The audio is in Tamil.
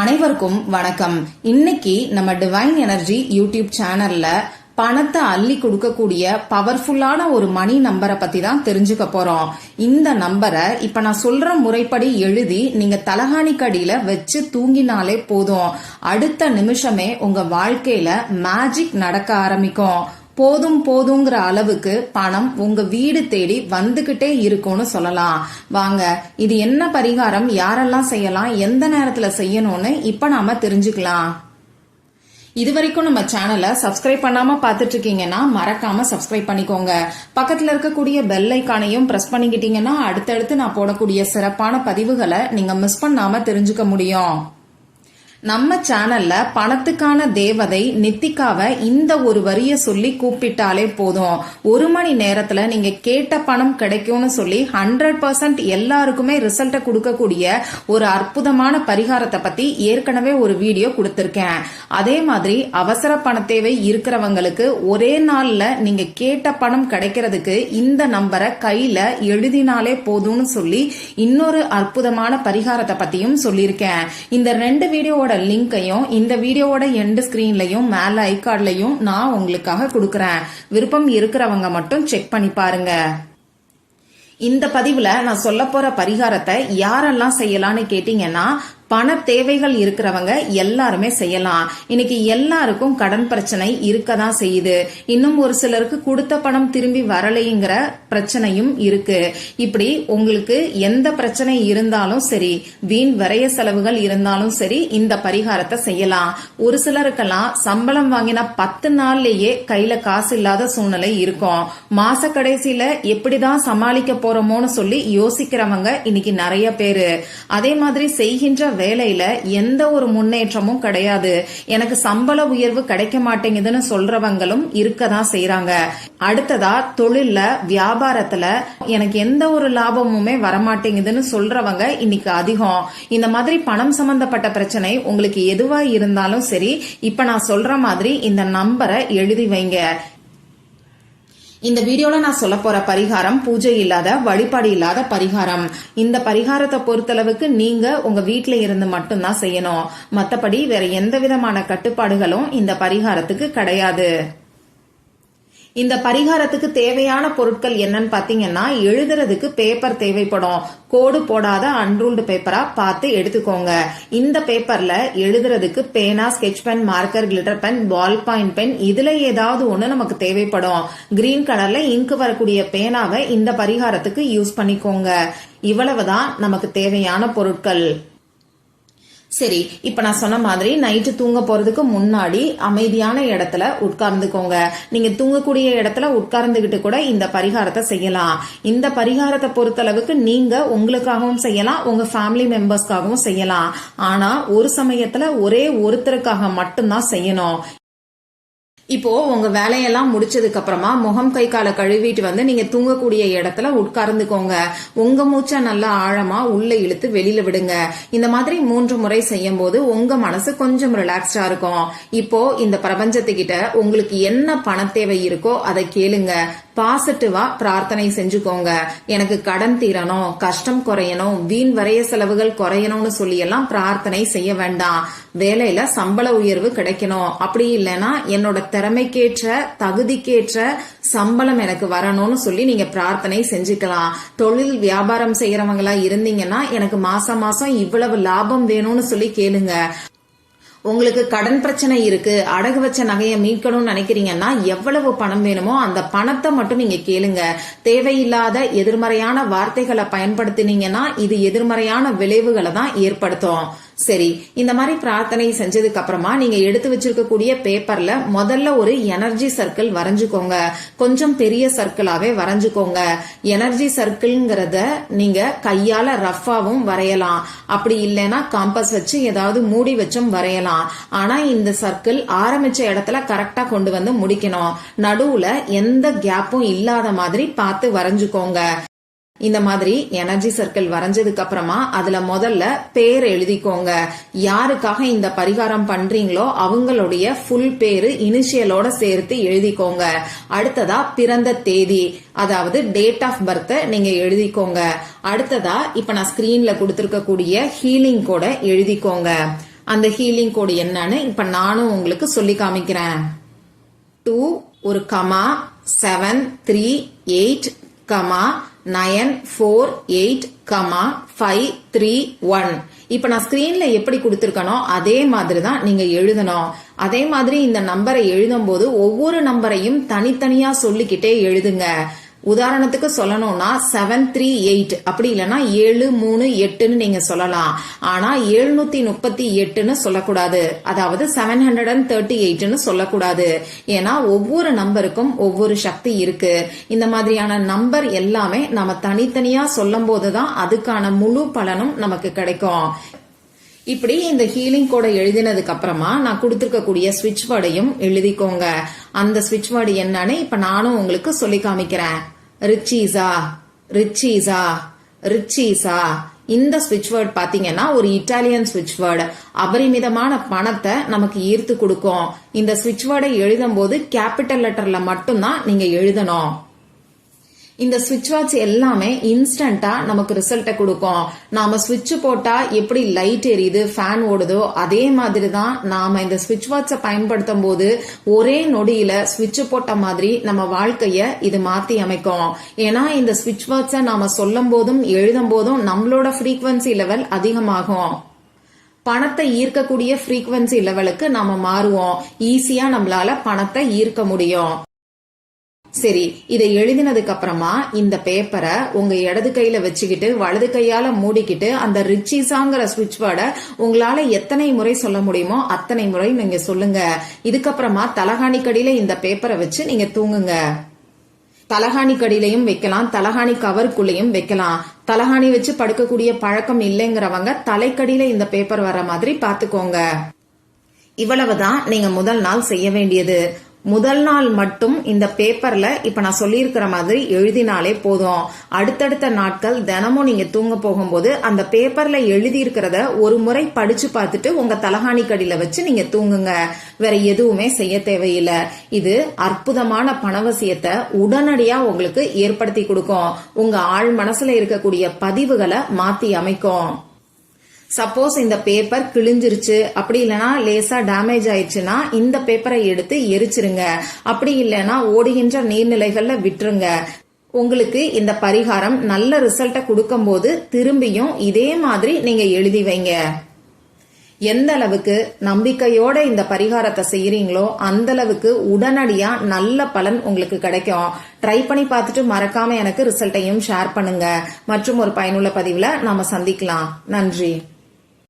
அனைவருக்கும் வணக்கம். இன்னைக்கு நம்ம டிவைன் எனர்ஜி யூடியூப் சேனல்ல பணத்தை அள்ளி கொடுக்கக்கூடிய பவர்ஃபுல்லான ஒரு மணி நம்பரை பத்தி தான் தெரிஞ்சுக்க போறோம். இந்த நம்பரை இப்ப நான் சொல்ற முறைப்படி எழுதி நீங்க தலகாணிக்கடியில வச்சு தூங்கினாலே போதும். அடுத்த நிமிஷமே உங்க வாழ்க்கையில மேஜிக் நடக்க ஆரம்பிக்கும். போதும் போதுங்கிற அளவுக்கு பணம் உங்க வீடு தேடி வந்துகிட்டே இருக்கும்னு சொல்லலாம். வாங்க இது என்ன பரிகாரம்? யாரெல்லாம் செய்யலாம்? எந்த நேரத்துல செய்யணும்னு இப்ப நாம தெரிஞ்சுக்கலாம். இது வரைக்கும் நம்ம சேனலை சப்ஸ்கிரைப் பண்ணாம பாத்துட்டு இருக்கீங்கன்னா மறக்காம சப்ஸ்கிரைப் பண்ணிக்கோங்க. பக்கத்துல இருக்கக்கூடிய பெல் ஐக்கானையும் பிரஸ் பண்ணிக்கிட்டீங்கன்னா அடுத்தடுத்து நான் போடக்கூடிய சிறப்பான பதிவுகளை நீங்க மிஸ் பண்ணாம தெரிஞ்சுக்க முடியும். நம்ம சேனல்ல பணத்துக்கான தேவதை நித்திகாவை இந்த ஒரு வரிய சொல்லி கூப்பிட்டாலே போதும். ஒரு மணி நேரத்துல நீங்க கேட்ட பணம் கிடைக்கும்னு சொல்லி ஹண்ட்ரட் பர்சன்ட் எல்லாருக்குமே ரிசல்ட்டை கொடுக்கக்கூடிய ஒரு அற்புதமான பரிகாரத்தை பத்தி ஏற்கனவே ஒரு வீடியோ கொடுத்திருக்கேன். அதே மாதிரி அவசர பண தேவை இருக்கிறவங்களுக்கு ஒரே நாள்ல நீங்க கேட்ட பணம் கிடைக்கிறதுக்கு இந்த நம்பரை கையில எழுதினாலே போதும்னு சொல்லி இன்னொரு அற்புதமான பரிகாரத்தை பத்தியும் சொல்லியிருக்கேன். இந்த ரெண்டு வீடியோவோட லிங்கையும் இந்த வீடியோவோட எண்டு ஸ்கிரீன்லயும் மேல ஐகார்ட்லையும் நான் உங்களுக்காக கொடுக்கறேன். விருப்பம் இருக்கிறவங்க மட்டும் செக் பண்ணி பாருங்க. இந்த பதிவுல நான் சொல்ல போற பரிகாரத்தை யாரெல்லாம் செய்யலாம்னு கேட்டீங்கன்னா பண தேவைகள் இருக்கிறவங்க எல்லாருமே செய்யலாம். இன்னைக்கு எல்லாருக்கும் கடன் பிரச்சனை இருக்க தான் செய்யுது. இன்னும் ஒரு சிலருக்கு கொடுத்த பணம் திரும்பி வரலைங்கிற பிரச்சனையும் இருக்கு. இப்படி உங்களுக்கு எந்த பிரச்சனை இருந்தாலும் சரி வீண் விரைய செலவுகள் இருந்தாலும் சரி இந்த பரிகாரத்தை செய்யலாம். ஒரு சிலருக்கெல்லாம் சம்பளம் வாங்கினா பத்து நாள்லயே கையில காசு இல்லாத சூழ்நிலை இருக்கும். மாச கடைசியில எப்படிதான் சமாளிக்க போறோமோன்னு சொல்லி யோசிக்கிறவங்க இன்னைக்கு நிறைய பேரு. அதே மாதிரி செய்கின்ற வேலையில எந்த ஒரு முன்னேற்றமும் கிடையாது. எனக்கு சம்பள உயர்வு கிடைக்க மாட்டேங்குதுன்னு சொல்றவங்களும் இருக்கதான் செய்யறாங்க அடுத்ததா தொழில்ல வியாபாரத்துல எனக்கு எந்த ஒரு லாபமுமே வரமாட்டேங்குதுன்னு சொல்றவங்க இன்னைக்கு அதிகம். இந்த மாதிரி பணம் சம்பந்தப்பட்ட பிரச்சனை உங்களுக்கு எதுவா இருந்தாலும் சரி இப்ப நான் சொல்ற மாதிரி இந்த நம்பரை எழுதி வைங்க. இந்த வீடியோல நான் சொல்ல போற பரிகாரம் பூஜை இல்லாத வழிபாடு இல்லாத பரிகாரம். இந்த பரிகாரத்தை பொறுத்தளவுக்கு நீங்க உங்க வீட்டுல இருந்து மட்டும்தான் செய்யணும். மத்தபடி வேற எந்த விதமான கட்டுப்பாடுகளும் இந்த பரிகாரத்துக்கு கிடையாது. இந்த பரிகாரத்துக்கு தேவையான பொருட்கள் என்னன்னு பாத்தீங்கன்னா எழுதுறதுக்கு பேப்பர் தேவைப்படும். கோடு போடாத அன்ரூல்டு பேப்பரா பார்த்து எடுத்துக்கோங்க. இந்த பேப்பர்ல எழுதுறதுக்கு பேனா sketch pen marker glitter pen ball point pen இதுல ஏதாவது ஒண்ணு நமக்கு தேவைப்படும். கிரீன் கலர்ல இங்கு வரக்கூடிய பேனாவை இந்த பரிகாரத்துக்கு யூஸ் பண்ணிக்கோங்க. இவ்வளவுதான் நமக்கு தேவையான பொருட்கள். சரி இப்ப நான் சொன்ன மாதிரி நைட்டு தூங்க போறதுக்கு முன்னாடி அமைதியான இடத்துல உட்கார்ந்துக்கோங்க. நீங்க தூங்கக்கூடிய இடத்துல உட்கார்ந்துகிட்டு கூட இந்த பரிகாரத்தை செய்யலாம். இந்த பரிகாரத்தை பொறுத்தளவுக்கு நீங்க உங்களுக்காகவும் செய்யலாம் உங்க ஃபேமிலி மெம்பர்ஸ்க்காகவும் செய்யலாம். ஆனா ஒரு சமயத்துல ஒரே ஒருத்தருக்காக மட்டும்தான் செய்யணும். இப்போ உங்க வேலையெல்லாம் முடிச்சதுக்கு அப்புறமா முகம் கை காலை கழுவிட்டு வந்து நீங்க தூங்கக்கூடிய இடத்துல உட்கார்ந்துக்கோங்க. உங்க மூச்சை நல்லா ஆழமா உள்ள இழுத்து வெளியில விடுங்க. இந்த மாதிரி மூன்று முறை செய்யும் போது உங்க மனசு கொஞ்சம் ரிலாக்ஸ்டா இருக்கும். இப்போ இந்த பிரபஞ்சத்துக்கிட்ட உங்களுக்கு என்ன பண தேவை இருக்கோ அதை கேளுங்க. பாசிட்டிவா பிரார்த்தனை செஞ்சுக்கோங்க. எனக்கு கடன் தீரணும் கஷ்டம் குறையணும் வீண் வரைய செலவுகள் குறையணும்னு சொல்லி எல்லாம் பிரார்த்தனை செய்ய வேண்டாம். வேலையில சம்பள உயர்வு கிடைக்கணும். அப்படி இல்லைன்னா என்னோட திறமைக்கேற்ற தகுதிக்கேற்ற சம்பளம் எனக்கு வரணும்னு சொல்லி நீங்க பிரார்த்தனை செஞ்சுக்கலாம். தொழில் வியாபாரம் செய்யறவங்களா இருந்தீங்கன்னா எனக்கு மாசம் மாசம் இவ்வளவு லாபம் வேணும்னு சொல்லி கேளுங்க. உங்களுக்கு கடன் பிரச்சனை இருக்கு அடகு வச்ச நகையை மீட்கணும்னு நினைக்கிறீங்கன்னா எவ்வளவு பணம் வேணுமோ அந்த பணத்தை மட்டும் நீங்க கேளுங்க. தேவையில்லாத எதிர்மறையான வார்த்தைகளை பயன்படுத்தினீங்கன்னா இது எதிர்மறையான விளைவுகளை தான் ஏற்படுத்தும். சரி இந்த மாதிரி பிரார்த்தனை செஞ்சதுக்கு அப்புறமா நீங்க எடுத்து வச்சிருக்கக்கூடிய பேப்பர்ல முதல்ல ஒரு எனர்ஜி சர்க்கிள் வரைஞ்சுக்கோங்க. கொஞ்சம் பெரிய சர்க்கிளாவே வரைஞ்சுக்கோங்க. எனர்ஜி சர்க்கிள்ங்கிறத நீங்க கையால ரஃபாவும் வரையலாம். அப்படி இல்லைன்னா காம்பஸ் வச்சு ஏதாவது மூடி வச்சும் வரையலாம். ஆனா இந்த சர்க்கிள் ஆரம்பிச்ச இடத்துல கரெக்டா கொண்டு வந்து முடிக்கணும். நடுவுல எந்த கேப்பும் இல்லாத மாதிரி பார்த்து வரைஞ்சுக்கோங்க. இந்த மாதிரி எனர்ஜி சர்க்கிள் வரைஞ்சதுக்கு அப்புறமா அதுல முதல்ல பேர் எழுதிக்கோங்க. யாருக்காக இந்த பரிகாரம் பண்றீங்களோ அவங்களுடைய ஃபுல் பேரு இனிஷியலோட சேர்த்து எழுதிக்கோங்க. அடுத்ததா பிறந்த தேதி அதாவது டேட் ஆஃப் பர்த் நீங்க எழுதிக்கோங்க. அடுத்ததா இப்ப நான் ஸ்கிரீன்ல கொடுத்திருக்கக்கூடிய ஹீலிங் கோட எழுதிக்கோங்க. அந்த ஹீலிங் கோடு என்னன்னு இப்ப நானும் உங்களுக்கு சொல்லி காமிக்கிறேன். டூ ஒரு comma seven three eight comma nine four eight comma five three one. இப்போ நான் ஸ்கிரீன்ல எப்படி கொடுத்துருக்கனோ அதே மாதிரி தான் நீங்க எழுதணும். அதே மாதிரி இந்த நம்பரை எழுதும் போது ஒவ்வொரு நம்பரையும் தனித்தனியா சொல்லிக்கிட்டே எழுதுங்க. உதாரணத்துக்கு சொல்லணும்னா செவன் த்ரீ எயிட் அப்படி இல்லைன்னா ஏழு மூணு எட்டுன்னு நீங்க சொல்லலாம். ஆனா எழுநூத்தி முப்பத்தி எட்டுன்னு சொல்லக்கூடாது. அதாவது செவன் ஹண்ட்ரட் அண்ட் தேர்ட்டி எயிட்னு சொல்லக்கூடாது. ஏன்னா ஒவ்வொரு நம்பருக்கும் ஒவ்வொரு சக்தி இருக்கு. இந்த மாதிரியான நம்பர் எல்லாமே நம்ம தனித்தனியா சொல்லும் போதுதான் அதுக்கான முழு பலனும் நமக்கு கிடைக்கும். இப்படி இந்த ஹீலிங் கோடை எழுதினதுக்கு அப்புறமா நான் கொடுத்துருக்கக்கூடிய ஸ்விட்ச் வேர்டையும் எழுதிக்கோங்க. அந்த ஸ்விட்ச் வேர்டு என்னன்னு இப்ப நானும் உங்களுக்கு சொல்லி காமிக்கிறேன். ரிச்சீஸா ரிச்சீஸா ரிச்சீஸா. இந்த ஸ்விட்ச் வேர்ட் பாத்தீங்கன்னா ஒரு இட்டாலியன் ஸ்விட்ச் வேர்டு அபரிமிதமான பணத்தை நமக்கு ஈர்த்து கொடுக்கும். இந்த ஸ்விட்ச் வேர்டை எழுதும் போது கேபிட்டல் லெட்டர்ல மட்டும்தான் நீங்க எழுதணும். இந்த ஸ்விட்ச் வாட்ச் எல்லாமே இன்ஸ்டண்டா நமக்கு ரிசல்ட்டை கொடுக்கும். நாம சுவிட்ச் போட்டா எப்படி லைட் எரியுது ஃபேன் ஓடுதோ அதே மாதிரி தான் நாம இந்த ஸ்விட்ச் வாட்சை பயன்படுத்தும் போது ஒரே நொடியில சுவிட்ச் போட்ட மாதிரி நம்ம வாழ்க்கைய இது மாத்தி அமைக்கும். ஏன்னா இந்த ஸ்விட்ச் வாட்சை நாம சொல்லும் போதும் எழுதும் போதும் நம்மளோட ஃப்ரீக்வன்சி லெவல் அதிகமாகும். பணத்தை ஈர்க்கக்கூடிய ஃப்ரீக்வன்சி லெவலுக்கு நாம மாறுவோம். ஈஸியா நம்மளால பணத்தை ஈர்க்க முடியும். சரி இதை எழுதினதுக்கு அப்புறமா இந்த பேப்பரை உங்க இடது கையில வச்சுக்கிட்டு வலது கையால மூடிக்கிட்டு அந்த ரிச்சீஸாங்கிற சுவிட்ச் வேர்டை உங்களால எத்தனை முறை சொல்ல முடியுமோ அத்தனை முறை நீங்க சொல்லுங்க. இதுக்கப்புறமா தலகாணி கடியில இந்த பேப்பரை வச்சு நீங்க தூங்குங்க. தலகாணி கடியிலையும் வைக்கலாம் தலகாணி கவருக்குள்ளேயும் வைக்கலாம். தலகாணி வச்சு படுக்கக்கூடிய பழக்கம் இல்லைங்கிறவங்க தலைக்கடியில இந்த பேப்பர் வர மாதிரி பாத்துக்கோங்க இவ்வளவுதான் நீங்க முதல் நாள் செய்ய வேண்டியது. முதல் நாள் மட்டும் இந்த பேப்பர்ல இப்ப நான் சொல்லியிருக்கிற மாதிரி எழுதினாலே போதும். அடுத்தடுத்த நாட்கள் தினமும் நீங்க தூங்க போகும்போது அந்த பேப்பர்ல எழுதி இருக்கிறத ஒரு முறை படிச்சு பார்த்துட்டு உங்க தலகாணி கடியில வச்சு நீங்க தூங்குங்க. வேற எதுவுமே செய்ய தேவையில்லை. இது அற்புதமான பணவசியத்தை உடனடியா உங்களுக்கு ஏற்படுத்தி கொடுக்கும். உங்க ஆள் மனசுல இருக்கக்கூடிய பதிவுகளை மாத்தி அமைக்கும். சப்போஸ் இந்த பேப்பர் கிழிஞ்சிருச்சு அப்படி இல்லைன்னா லேசா டேமேஜ் ஆயிடுச்சுன்னா இந்த பேப்பரை எடுத்து எரிச்சிருங்க. அப்படி இல்லைன்னா ஓடுகின்ற நீர்நிலைகள்ல விட்டுருங்க. உங்களுக்கு இந்த பரிகாரம் நல்ல ரிசல்ட்டை கொடுக்கும் போது திரும்பியும் இதே மாதிரி நீங்க எழுதி வைங்க. எந்த அளவுக்கு நம்பிக்கையோட இந்த பரிகாரத்தை செய்யறீங்களோ அந்த அளவுக்கு உடனடியா நல்ல பலன் உங்களுக்கு கிடைக்கும். ட்ரை பண்ணி பார்த்துட்டு மறக்காம எனக்கு ரிசல்ட்டையும் ஷேர் பண்ணுங்க. மற்றும் ஒரு பயனுள்ள பதிவுல நாம சந்திக்கலாம். நன்றி.